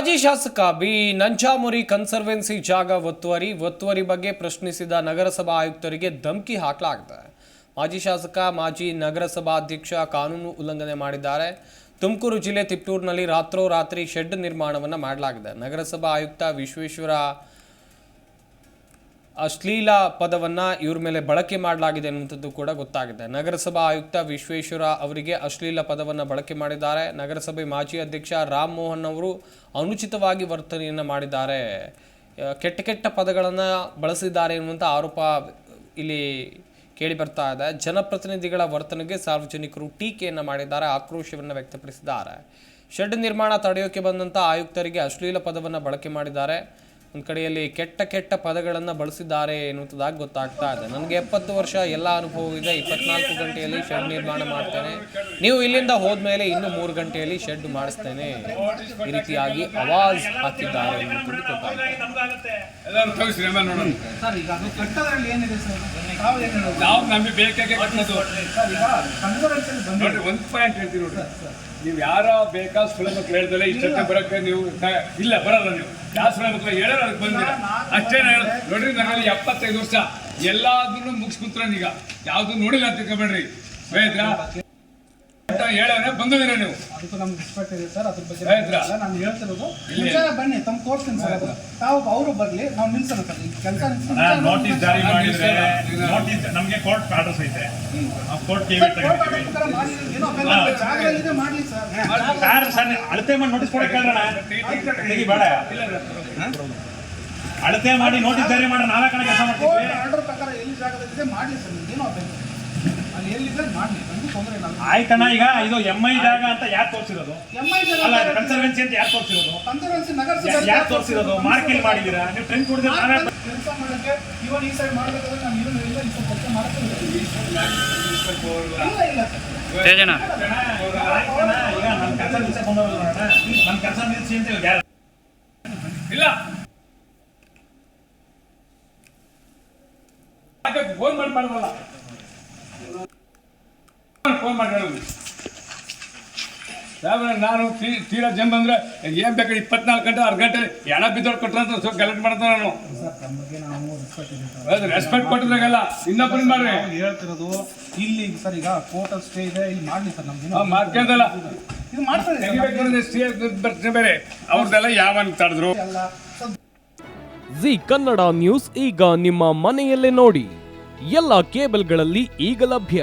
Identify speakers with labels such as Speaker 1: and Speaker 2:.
Speaker 1: ಮಾಜಿ ಶಾಸಕ B. ನಂಚಾಮುರಿ conservancy ಜಾಗ ಒತ್ತುವರಿ ಒತ್ತುವರಿ ಬಗ್ಗೆ ಪ್ರಶ್ನಿಸಿದ ನಗರಸಭಾ ಆಯುಕ್ತರಿಗೆ ಧಮಕಿ ಹಾಕಲಾಗಿದೆ. ಮಾಜಿ ಶಾಸಕ, ಮಾಜಿ ನಗರಸಭಾಧ್ಯಕ್ಷ ಕಾನೂನು ಉಲ್ಲಂಘನೆ ಮಾಡಿದ್ದಾರೆ. ತುಮಕೂರು ಜಿಲ್ಲೆ ತಿಪ್ಟೂರಿನಲ್ಲಿ ರಾತ್ರೋರಾತ್ರಿ ಶೆಡ್ ನಿರ್ಮಾಣವನ್ನು ಮಾಡಲಾಗಿದೆ. ನಗರಸಭಾ ಆಯುಕ್ತ ವಿಶ್ವೇಶ್ವರ ಅಶ್ಲೀಲ ಪದವನ್ನು ಇವ್ರ ಮೇಲೆ ಬಳಕೆ ಮಾಡಲಾಗಿದೆ ಅನ್ನುವಂಥದ್ದು ಕೂಡ ಗೊತ್ತಾಗಿದೆ ನಗರಸಭಾ ಆಯುಕ್ತ ವಿಶ್ವೇಶ್ವರ ಅವರಿಗೆ ಅಶ್ಲೀಲ ಪದವನ್ನು ಬಳಕೆ ಮಾಡಿದ್ದಾರೆ. ನಗರಸಭೆ ಮಾಜಿ ಅಧ್ಯಕ್ಷ ರಾಮ್ ಮೋಹನ್ ಅವರು ಅನುಚಿತವಾಗಿ ವರ್ತನೆಯನ್ನು ಮಾಡಿದ್ದಾರೆ. ಕೆಟ್ಟ ಕೆಟ್ಟ ಪದಗಳನ್ನು ಬಳಸಿದ್ದಾರೆ ಎನ್ನುವಂಥ ಆರೋಪ ಇಲ್ಲಿ ಕೇಳಿ ಬರ್ತಾ ಇದೆ. ಜನಪ್ರತಿನಿಧಿಗಳ ವರ್ತನೆಗೆ ಸಾರ್ವಜನಿಕರು ಟೀಕೆಯನ್ನು ಮಾಡಿದ್ದಾರೆ, ಆಕ್ರೋಶವನ್ನು ವ್ಯಕ್ತಪಡಿಸಿದ್ದಾರೆ. ಶೆಡ್ ನಿರ್ಮಾಣ ತಡೆಯೋಕೆ ಬಂದಂಥ ಆಯುಕ್ತರಿಗೆ ಅಶ್ಲೀಲ ಪದವನ್ನು ಬಳಕೆ ಮಾಡಿದ್ದಾರೆ. ಒಂದು ಕಡೆಯಲ್ಲಿ ಕೆಟ್ಟ ಕೆಟ್ಟ ಪದಗಳನ್ನು ಬಳಸಿದ್ದಾರೆ ಎನ್ನುವಂಥದ್ದಾಗಿ ಗೊತ್ತಾಗ್ತಾ ಇದೆ. ನನಗೆ ಎಪ್ಪತ್ತು ವರ್ಷ ಎಲ್ಲ ಅನುಭವ ಇದೆ. ಇಪ್ಪತ್ನಾಲ್ಕು ಗಂಟೆಯಲ್ಲಿ ಶೆಡ್ ನಿರ್ಮಾಣ ಮಾಡ್ತೇನೆ. ನೀವು ಇಲ್ಲಿಂದ ಹೋದ್ಮೇಲೆ ಇನ್ನು ಮೂರು ಗಂಟೆಯಲ್ಲಿ ಶೆಡ್ ಮಾಡಿಸ್ತೇನೆ. ಈ ರೀತಿಯಾಗಿ ಅವಾಜ್ ಹಾಕಿದ್ದಾರೆ ಎನ್ನುವಂಥದ್ದು ಗೊತ್ತಾಗ್ತದೆ
Speaker 2: ಎಲ್ಲರೂ ತೋರಿಸ್ರಿ ನೋಡೋಣ.
Speaker 3: ಸರ್ ಈಗ ಅದು ಕಟ್ಟೋದ್ರಲ್ಲಿ ಏನಿದೆ ಸರ್? ತಾವು ಏನು ಹೇಳೋದು?
Speaker 2: ನಮಗೆ ಬೇಕಾಗೆ ಕಟ್ಟೋದು
Speaker 3: ಸರ್ ಈಗ ಕನ್ಸರ್ವೆನ್ಸಿಯಲ್ಲಿ ಬಂದಿದೆ
Speaker 2: ಒಂದು ಪಾಯಿಂಟ್ ಹೇಳ್ತೀವಿ ನೋಡ್ರಿ. ನೀವು ಯಾರ ಬೇಕಾ ಸುಳ್ಳು ಮಕ್ಕಳು ಹೇಳ್ದಲ್ಲ ಇಷ್ಟಕ್ಕೆ ಬರೋಕ್ಕೆ ನೀವು ಇಲ್ಲ ಬರಲ್ಲ ನೀವು. ಮಕ್ಳು ಹೇಳೋರು ಅದಕ್ಕೆ ಬಂದಿರ ಅಷ್ಟೇ ಹೇಳ. ನೋಡ್ರಿ, ನನ್ನಲ್ಲಿ ಎಪ್ಪತ್ತೈದು ವರ್ಷ. ಎಲ್ಲಾದ್ರೂ ಮುಗಿಸ್ಕೊಂತಾನೀಗ ಯಾವುದು ಯಾವ್ದು ನೋಡಿಲ್ಲ ಅಂತ ತಿಳ್ಕೊಬೇಡ್ರಿ. ಹೇಳೋಣ ಬಂದಿದ್ದೀರ ನೀವು?
Speaker 3: ಅದಕ್ಕೂ ನಮ್ಗೆ ರೆಸ್ಪೆಕ್ಟ್ ಇದೆ ಸರ್ ಅದ್ರ ಬಗ್ಗೆ ನಾನು ಹೇಳ್ತಿರೋದು. ವಿಚಾರ ಬನ್ನಿ ತಮ್ಮ ತೋರ್ಸ್ತೀನಿ ಸರ್ ಅದು. ತಾವು ಅವರು ಬರ್ಲಿ ನಾವು ನಿಲ್ಸೋಣ ಸರ್. ಈ ಕೆಲಸ
Speaker 4: ನೋಟಿಸ್ ಜಾರಿ ಮಾಡಿದ್ರೆ ನೋಟಿಸ್ ನಮಗೆ ಕೋರ್ಟ್ ಆರ್ಡರ್ಸ್ ಐತೆ. ಆ ಕೋರ್ಟ್ ಟಿವಿ
Speaker 3: ಏನೋ ಅಭ್ಯಂತರ ಜಾಗದಲ್ಲಿದೆ ಮಾಡಲಿ ಸರ್.
Speaker 4: ಯಾರು ಸರ್. ಅಳತೆ ಮಾಡಿ ನೋಟಿಸ್ ಕೊಡಕ್ಕೆ ಹೇಳ್ರಣ ತೆಗಿ ಬೇಡ. ಅಳತೆ ಮಾಡಿ ನೋಟಿಸ್ ಜಾರಿ ಮಾಡಿ ನಾವೇ ಕಣ ಕೆಲಸ ಮಾಡ್ತೀವಿ
Speaker 3: ಆರ್ಡರ್ ಪ್ರಕಾರ ಎಲ್ಲಿ ಜಾಗದಲ್ಲಿದೆ ಮಾಡಲಿ ಸರ್ ಏನೋ ಅಭ್ಯಂತರ ಇಲ್ಲ
Speaker 4: ಆಯ್ತಣ್ಣ ಈಗ ಇದು ಎಂ ಐ ಜಾಗ ಅಂತ ಯಾರು ತೋರಿಸಿರೋದು? ಅಲ್ಲ ಕನ್ಸರ್ವೆನ್ಸಿ ಅಂತ ಯಾರು ತೋರಿಸಿರೋದು? ಯಾರು ತೋರಿಸಿರೋದು? ಮಾರ್ಕೆಲ್ ಮಾಡಿದ್ದೀರಾ? ನೀವು ಟ್ರೆಂಡ್ ಕೊಡಿದ್ರೆ ಈಗ ನನ್ನ ಕೆಲಸ ನಿಲ್ಸಕ್ಕೆ ಬಂದವರಲ್ಲ. ನನ್ನ ಕೆಲಸ ನಿಲ್ಸಿ ಅಂತ ಯಾರು?
Speaker 2: ಇಲ್ಲ. ಫೋನ್ ಮಾಡಿ ಮಾಡಬಲ್ಲ ಫೋನ್ ಮಾಡಿ ಹೇಳೋದು ಸಾಹೇಬ್ರೆ, ನಾನು ತೀ- ತೀರಾ ಜಂಬ ಅಂದ್ರೆ ಏನ್ ಬೇಕಾದ್ರೆ ಇಪ್ಪತ್ನಾಲ್ಕು ಗಂಟೆ ಅರ್ಧ ಗಂಟೆ ಎಣ ಬಿದ್ದೋಡ್ ಕೊಟ್ಟರೆ ಅಂತ ಸ್ವಲ್ಪ ಗಲಾಟೆ ಮಾಡ್ತಾನೆ ನಾನು.
Speaker 3: ಬಗ್ಗೆ ರೆಸ್ಪೆಕ್ಟ್
Speaker 2: ಕೊಟ್ಟಿದ್ರಾಗಲ್ಲ ಇನ್ನೊಬ್ಬರು ಮಾಡ್ರಿ.
Speaker 3: ಹೇಳ್ತಿರೋದು ಇಲ್ಲಿ ಸರ್ ಈಗ ಕೋರ್ಟ್ ಸ್ಟೇ ಇದೆ ಇಲ್ಲಿ ಮಾಡಲಿ ಸರ್ ನಮ್ಗೆ
Speaker 2: ಮಾಡ್ಕೊಂಡಲ್ಲ.
Speaker 3: ಇದು ಮಾಡ್ತಾರೆ.
Speaker 2: ಸ್ಟೇ ಸಿ ಬರ್ತೀನಿ ಬೇರೆ. ಅವ್ರದ್ದೆಲ್ಲ ಯಾವನ್ ತಡೆದ್ರು.
Speaker 1: ಜಿ ಕನ್ನಡ ನ್ಯೂಸ್ ಈಗ ನಿಮ್ಮ ಮನೆಯಲ್ಲೇ ನೋಡಿ. ಎಲ್ಲ ಕೇಬಲ್ಗಳಲ್ಲಿ ಈಗ ಲಭ್ಯ.